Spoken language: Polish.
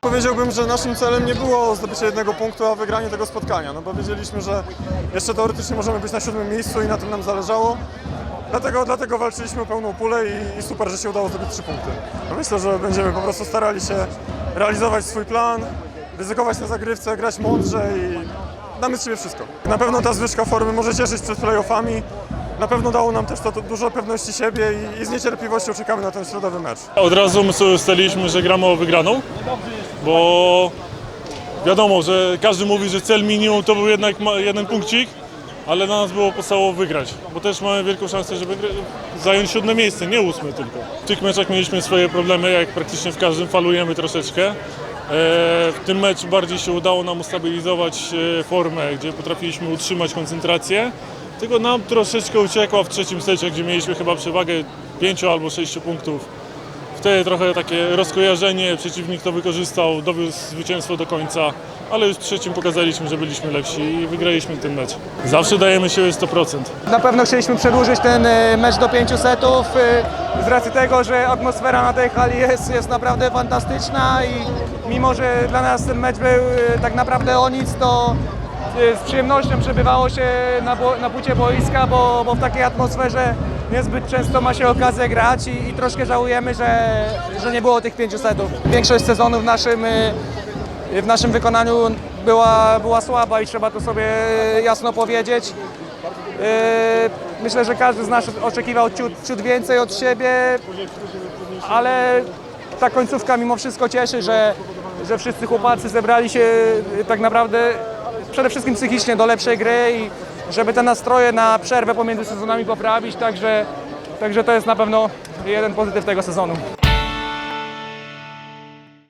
powiedziałbym, że naszym celem nie było zdobycie jednego punktu, a wygranie tego spotkania, no bo wiedzieliśmy, że jeszcze teoretycznie możemy być na siódmym miejscu i na tym nam zależało. Dlatego, dlatego walczyliśmy pełną pulę i, i super, że się udało zdobyć trzy punkty. No myślę, że będziemy po prostu starali się realizować swój plan, ryzykować na zagrywce, grać mądrze i damy z siebie wszystko. Na pewno ta zwyżka formy może cieszyć przed playoffami. Na pewno dało nam też to, dużo pewności siebie i, i z niecierpliwością czekamy na ten środowy mecz. Od razu my sobie ustaliliśmy, że gramy o wygraną, bo wiadomo, że każdy mówi, że cel minimum to był jednak jeden punkcik, ale dla nas było podstawowo wygrać, bo też mamy wielką szansę, żeby zająć siódme miejsce, nie ósme tylko. W tych meczach mieliśmy swoje problemy, jak praktycznie w każdym falujemy troszeczkę. E, W tym meczu bardziej się udało nam ustabilizować e, formę, gdzie potrafiliśmy utrzymać koncentrację. Tylko nam troszeczkę uciekła w trzecim secie, gdzie mieliśmy chyba przewagę 5 albo 6 punktów. Wtedy trochę takie rozkojarzenie, przeciwnik to wykorzystał, dowiózł zwycięstwo do końca, ale już w trzecim pokazaliśmy, że byliśmy lepsi i wygraliśmy ten mecz. Zawsze dajemy siebie 100%. Na pewno chcieliśmy przedłużyć ten e, mecz do pięciu setów e, z racji tego, że atmosfera na tej hali jest, jest naprawdę fantastyczna i mimo, że dla nas ten mecz był e, tak naprawdę o nic, to z przyjemnością przebywało się na, na płycie boiska, bo, bo w takiej atmosferze niezbyt często ma się okazję grać i, i troszkę żałujemy, że, że nie było tych pięciu setów. Większość sezonu w naszym e, w naszym wykonaniu była, była słaba i trzeba to sobie jasno powiedzieć. Myślę, że każdy z nas oczekiwał ciut, ciut więcej od siebie, ale ta końcówka mimo wszystko cieszy, że, że wszyscy chłopacy zebrali się tak naprawdę przede wszystkim psychicznie do lepszej gry i żeby te nastroje na przerwę pomiędzy sezonami poprawić, także, także to jest na pewno jeden pozytyw tego sezonu.